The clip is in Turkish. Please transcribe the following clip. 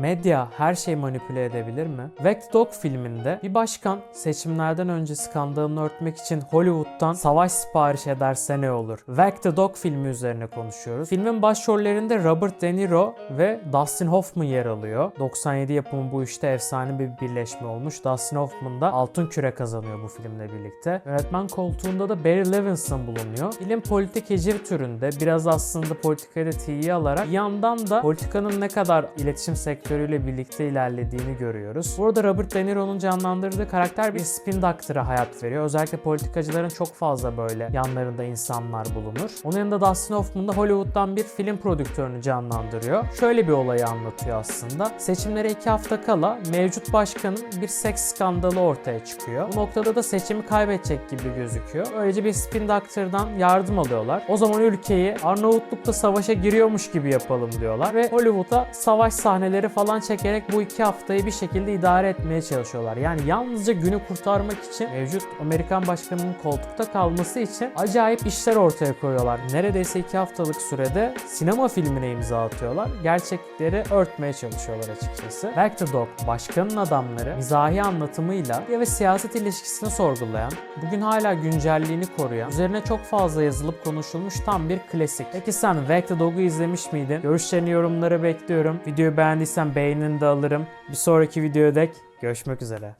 Medya her şeyi manipüle edebilir mi? Whack Dog filminde bir başkan seçimlerden önce skandalını örtmek için Hollywood'dan savaş sipariş ederse ne olur? Dog filmi üzerine konuşuyoruz. Filmin başrollerinde Robert De Niro ve Dustin Hoffman yer alıyor. 97 yapımı bu işte efsane bir birleşme olmuş. Dustin Hoffman da altın küre kazanıyor bu filmle birlikte. Yönetmen koltuğunda da Barry Levinson bulunuyor. Film politik hecir türünde biraz aslında politikayı da tiye alarak bir yandan da politikanın ne kadar iletişim sektörüyle birlikte ilerlediğini görüyoruz. Burada Robert De Niro'nun canlandırdığı karakter bir spin doctor'a hayat veriyor. Özellikle politikacıların çok fazla böyle yanlarında insanlar bulunur. Onun yanında Dustin Hoffman da Hollywood'dan bir film prodüktörünü canlandırıyor. Şöyle bir olayı anlatıyor aslında. Seçimlere iki hafta kala mevcut başkanın bir seks skandalı ortaya çıkıyor. Bu noktada da seçimi kaybedecek gibi gözüküyor. Öylece bir spin doctor'dan yardım alıyorlar. O zaman ülkeyi Arnavutluk'ta savaşa giriyormuş gibi yapalım diyorlar ve Hollywood'a savaş sahneleri falan çekerek bu iki haftayı bir şekilde idare etmeye çalışıyorlar. Yani yalnızca günü kurtarmak için mevcut Amerikan başkanının koltukta kalması için acayip işler ortaya koyuyorlar. Neredeyse iki haftalık sürede sinema filmine imza atıyorlar. Gerçekleri örtmeye çalışıyorlar açıkçası. Back to Dog, başkanın adamları mizahi anlatımıyla ve siyaset ilişkisini sorgulayan, bugün hala güncelliğini koruyan, üzerine çok fazla yazılıp konuşulmuş tam bir klasik. Peki sen Back to Dog'u izlemiş miydin? Görüşlerini yorumlara bekliyorum. Videoyu beğendiysen beğenini de alırım. Bir sonraki videoda dek görüşmek üzere.